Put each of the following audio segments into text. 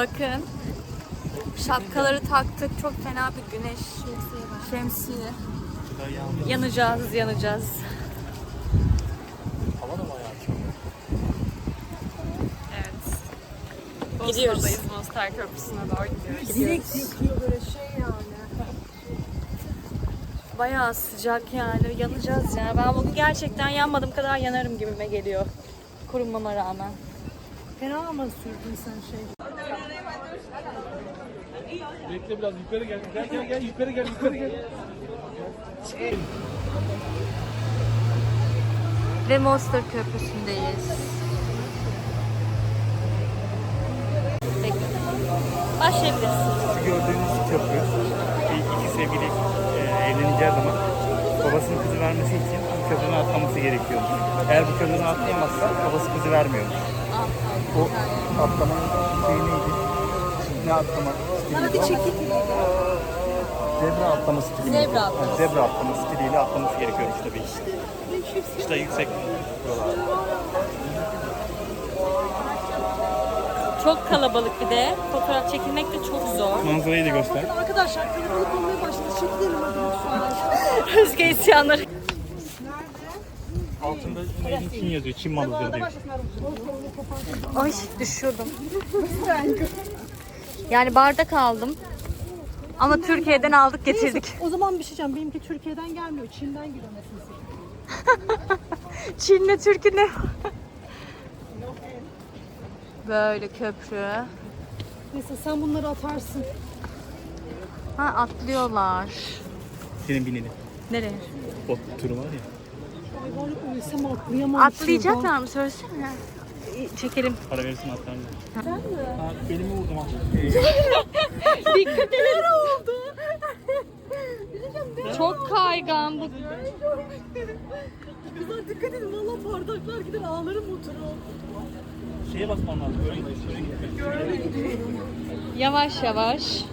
Bakın. Şapkaları taktık. Çok fena bir güneş. Şemsiye. Yanacağız, yanacağız. Hava da bayağı çok. Evet. Gidiyoruz. Bosna'dayız. Mostar Köprüsü'ne doğru gidiyoruz. Direkt böyle şey yani. Bayağı sıcak yani. Yanacağız yani. Ben bugün gerçekten yanmadığım kadar yanarım gibime geliyor. Kurumama rağmen. Fena ama sürdün sen şey. Bekle biraz yukarı gel. Gel gel gel yukarı gel yukarı gel. Ve Monster Köprüsü'ndeyiz. Bekle. Başlayabilirsin. Şu gördüğünüz köprü ilk iki sevgili e, evleneceği zaman babasının kızı vermesi için bu köprünün atlaması gerekiyor. Eğer bu köprünün atlayamazsa babası kızı vermiyormuş. O atlamanın şeyi neydi? Ne atlamak? Hadi çekil. Zebra atlama stili. Zebra atlaması. Yani zebra atlama stiliyle atlaması gerekiyormuş tabii. İşte yüksek buralar. Çok kalabalık bir de. Fotoğraf çekilmek de çok zor. Manzarayı da göster. Arkadaşlar kalabalık olmaya başladı. Çekilelim hadi lütfen. Özge isyanları. Altında Çin yazıyor. Çin malıdır diyor. Ay düşüyordum. Yani bardak aldım. Ama Türkiye'den aldık getirdik. O zaman bir şey diyeceğim. Benimki Türkiye'den gelmiyor. Çin'den geliyor mesela. Çin'le Türk'ü ne? Böyle köprü. Neyse sen bunları atarsın. Ha atlıyorlar. Senin binelim. Nereye? Bot turu var ya. Ay var ya atlayamam. Atlayacaklar mı söylesene. Çekelim. Para verirsin? Sen mi? Ha, belimi vurdum ha. Dikkat edin. oldu? Çok kaygan bu. Kızlar dikkat edin. Valla bardaklar gider ağlarım oturur. Şeye basman lazım. Böyle şöyle gitmek. Yavaş yavaş.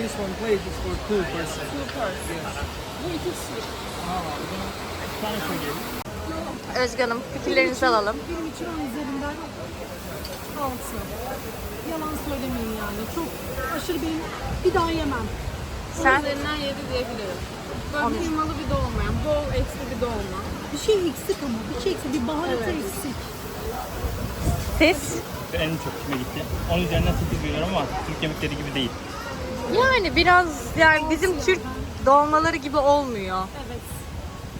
This one plate is for two person. Bu iki kişi. Bir tane söyleyelim. Özge Hanım fikirlerinizi alalım. Benim için on üzerinden altı. Yalan söylemeyeyim yani. Çok aşırı benim bir daha yemem. Sen Üzerinden yedi diyebilirim. Böyle kıymalı bir dolmayan, bol etli bir dolma. Bir şey eksik ama. Bir şey eksik. Bir baharatı eksik. siz? En çok kime gitti. 10 üzerinden 8 veriyorum ama Türk yemekleri gibi değil. Yani biraz yani bizim Türk dolmaları gibi olmuyor. Evet.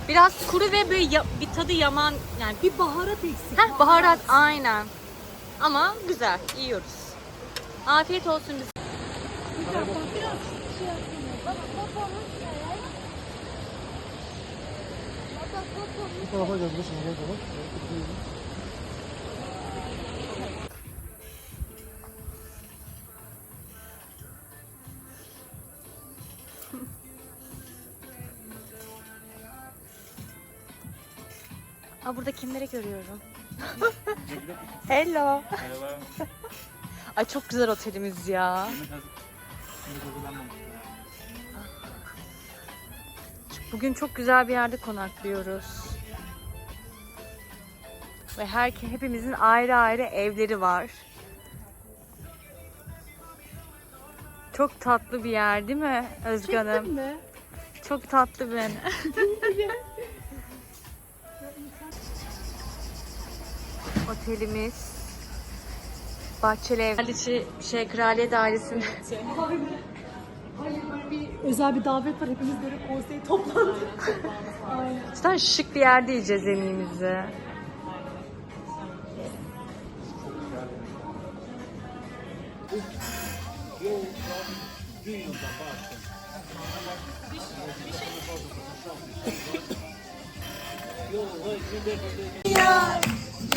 Biraz kuru ve böyle ya- bir tadı yaman yani Bir baharat eksik. Heh, baharat aynen. Ama güzel, yiyoruz. Afiyet olsun bize. Bu tarafa gel, burada kimleri görüyorum? Hello. Ay çok güzel otelimiz ya. Bugün çok güzel bir yerde konaklıyoruz. Ve her hepimizin ayrı ayrı evleri var. Çok tatlı bir yer değil mi Özge Hanım? Çektin mi? Çok tatlı ben. Otelimiz. Bahçeli ev. Kraliçe, şey, kraliyet ailesinin. Özel bir davet var. Hepimiz böyle konsey toplandık. Cidden şık bir yerde yiyeceğiz yemeğimizi.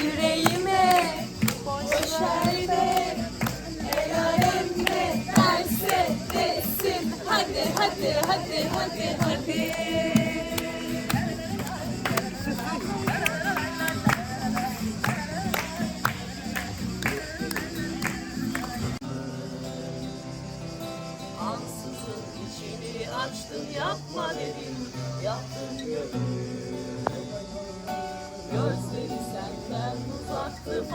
Yüreğime boş ver de El alemde derse desin Hadi hadi hadi hadi hadi. Ansızın içini açtın yapma dedim. Yaptın gönlüm Gözlerim Ansız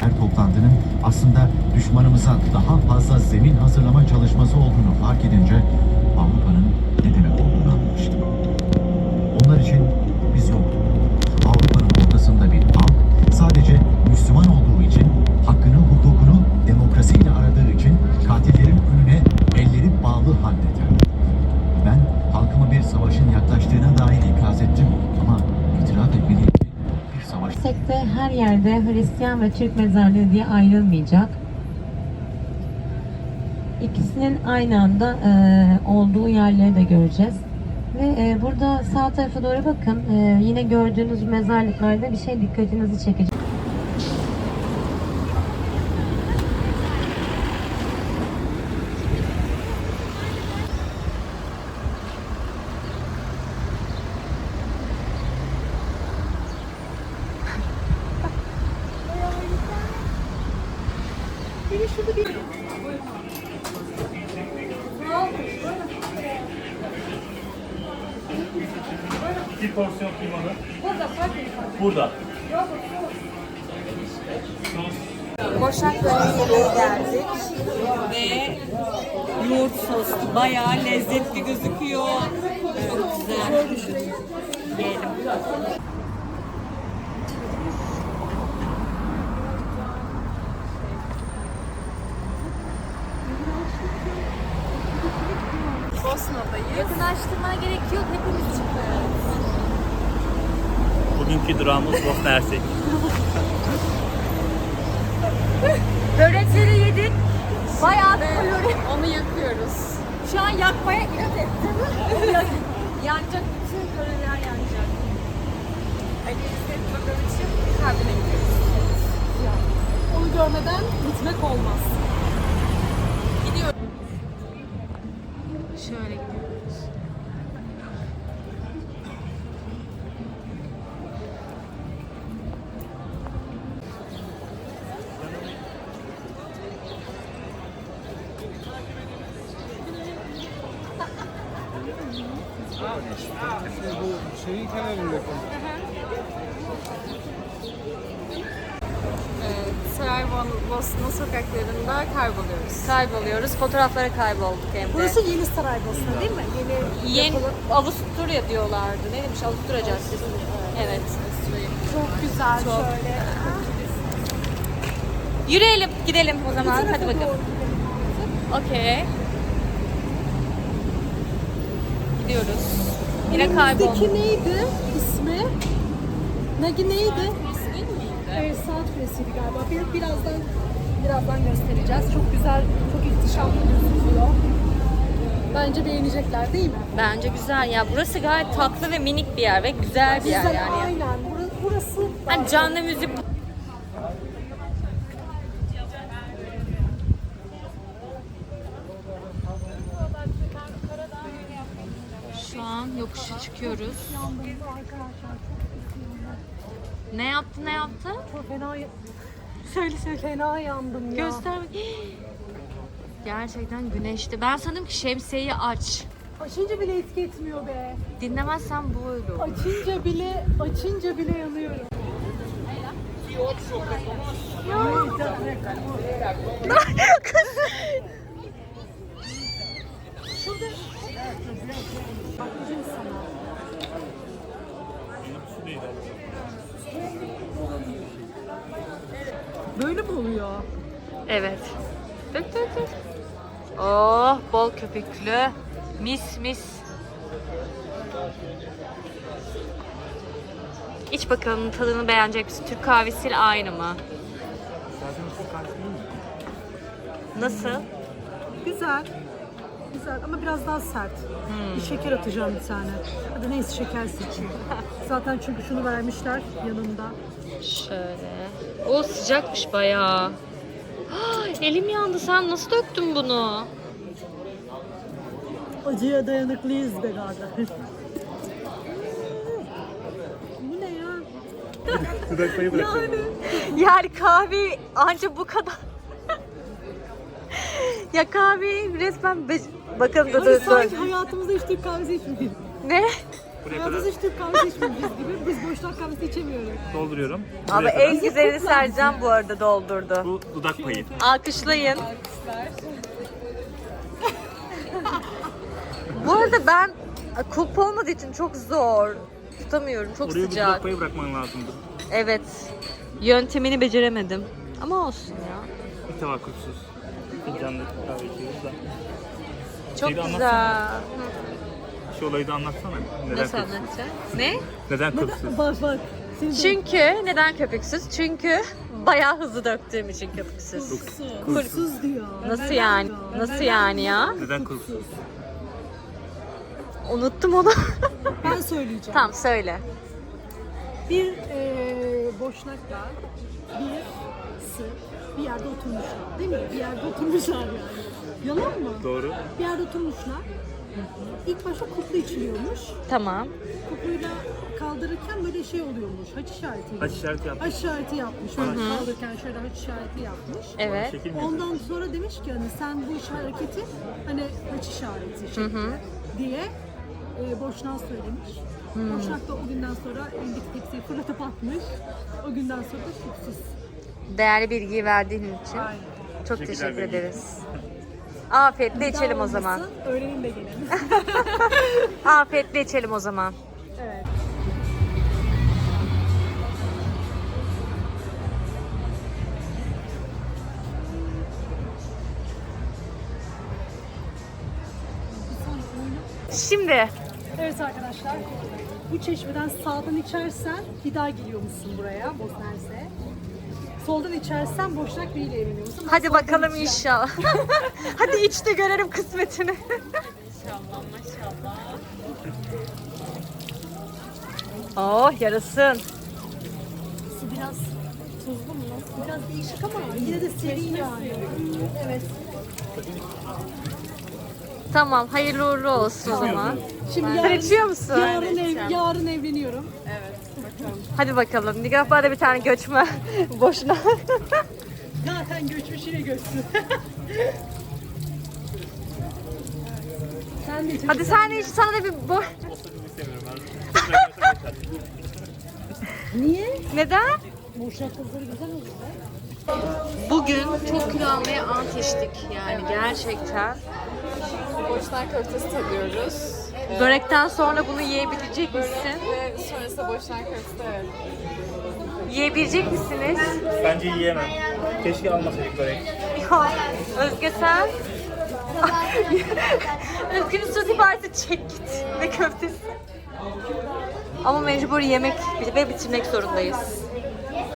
her toplantının aslında düşmanımıza daha fazla zemin hazırlama çalışması olduğunu fark edince Avrupa'nın ne demek Hristiyan ve Türk mezarlığı diye ayrılmayacak. İkisinin aynı anda e, olduğu yerleri de göreceğiz. Ve e, burada sağ tarafa doğru bakın. E, yine gördüğünüz mezarlıklarda bir şey dikkatinizi çekecek. Bir porsiyon kıymalı. Burada. Boşnak bölgesine geldik ve yoğurt soslu bayağı lezzetli gözüküyor. Çok güzel. Yiyelim. Yakınlaştırmana gerek yok. Hepimiz çıkıyoruz. Bugünkü durağımız Bosna Hersek. Börekleri yedik. Bayağı kalori. Onu yakıyoruz. Şu an yakmaya inat ettim. yanacak bütün kaloriler yanacak. Ali İzzet bakalım için kalbine gidiyoruz. Onu görmeden gitmek olmaz. Şöyle gidiyoruz. Şeyi kenarında Evet, Saraybosna sokaklarında kayboluyoruz. Kayboluyoruz. Fotoğraflara kaybolduk hem de. Burası Yeni Saraybosna değil mi? Yeni Yeni Avusturya diyorlardı. Ne demiş? Avusturya Caddesi. Evet. çok güzel şöyle. Yürüyelim, gidelim o Bu zaman. Hadi bakalım. Okey. Gidiyoruz. Yine Önümüzdeki kaybolduk. neydi ismi? Nagi neydi? Evet, saat kulesiydi galiba. Bir, birazdan birazdan göstereceğiz. Çok güzel, çok ihtişamlı gözüküyor. Bence beğenecekler değil mi? Bence güzel ya. Burası gayet tatlı ve minik bir yer ve güzel bir yer Güzel, yani. aynen. Burası, burası Hani canlı müzik Şu an yokuşa çıkıyoruz. Ne yaptı ne yaptı? çok fena söyle söyle fena yandım ya. Göster. Gerçekten güneşti. Ben sandım ki şemsiyeyi aç. Açınca bile etki etmiyor be. Dinlemezsen bu öyle olur. Açınca bile açınca bile yanıyorum. Böyle mi oluyor? Evet. Dök dök dök. Oh bol köpüklü. Mis mis. İç bakalım tadını beğenecek misin? Türk kahvesiyle aynı mı? Nasıl? Güzel. Güzel ama biraz daha sert. Bir şeker atacağım bir tane. Hadi neyse şeker seçeyim. Zaten çünkü şunu vermişler yanında. Şöyle. O sıcakmış bayağı. Ay, elim yandı. Sen nasıl döktün bunu? Acıya dayanıklıyız be kardeş. Bu ne ya? Dudaklayı bırakalım. Yani kahve anca bu kadar. Ya kahveyi resmen be- bakalım da Hani dur, sanki hayatımızda hiç Türk kahvesi içmedik. Ne? Buraya kadar Hayatımızda hiç Türk kahvesi içmedik biz gibi. Biz boşnak kahvesi içemiyoruz. dolduruyorum. Ama Buraya kadar. en güzelini Sercan bu arada doldurdu. Bu dudak payı. Alkışlayın. bu arada ben kulp olmadığı için çok zor. Tutamıyorum. Çok Oraya bir dudak sıcak. payı bırakman lazımdı. Evet. Yöntemini beceremedim. Ama olsun ya. Bir tavakkufsuz. Fincanlı kahve içiyoruz da. Çok Şeyi güzel. Şu olayı da anlatsana. Neden Nasıl köpüksüz? anlatacağım? Ne? Neden köpüksüz? Bak bak. Çünkü neden köpüksüz? Çünkü bayağı hızlı döktüğüm için köpüksüz. kursuz diyor. Nasıl yani? Nasıl yani ya? Neden kursuz? Unuttum onu. Ben söyleyeceğim. tamam söyle. Bir eee boşnakla bir Sırp bir yerde oturmuşlar. Değil mi? Bir yerde oturmuşlar yani. Yalan mı? Doğru. Bir yerde oturmuşlar. İlk başta kutlu içiliyormuş. Tamam. Kutluyla kaldırırken böyle şey oluyormuş. Haç işareti. Haç işareti yaptı. Haç işareti yapmış. Şöyle kaldırırken şöyle haç işareti yapmış. Evet. Şekil? Ondan sonra demiş ki hani sen bu iş hareketi hani haç işareti şeklinde diye e, Boşnak söylemiş. Boşnak da o günden sonra elindeki tepsiyi fırlatıp atmış. O günden sonra da suçsuz. Değerli bilgiyi verdiğin için çok Teşekkürler teşekkür bilgi. ederiz. Afiyetle içelim o zaman. Öğrenin de gelelim. Afiyetle içelim o zaman. evet. Şimdi Evet arkadaşlar. Bu çeşmeden sağdan içersen bir daha geliyormuşsun buraya Bosnerse. Soldan içersen boşnak biriyle evleniyorsun. Ben hadi soldan bakalım içeceğim. inşallah. hadi iç de görelim kısmetini. Oh yarasın. Su biraz tuzlu mu? Biraz değişik ama yine de serin yani. Evet. Tamam hayırlı uğurlu olsun o zaman. Şimdi yarın, içiyor musun? yarın, ev, yarın evleniyorum. Hadi bakalım. Nigahbar'da bir tane göçme boşuna. Zaten göçmüş yine göçsün. Sen de Hadi sen de iç sana da bir bo... Niye? Neden? Kızları güzel. Bugün çok kilo almaya ant içtik yani gerçekten. Boşnak köftesi tadıyoruz. Börekten sonra bunu yiyebilecek misin? Ve sonrası boşnak köftesi evet. Yiyebilecek misiniz? Bence yiyemem. Keşke almasaydık börek. Ya Özge sen? Özge'nin surat ibaresi çek git ve köftesi. Ama mecbur yemek ve bitirmek zorundayız.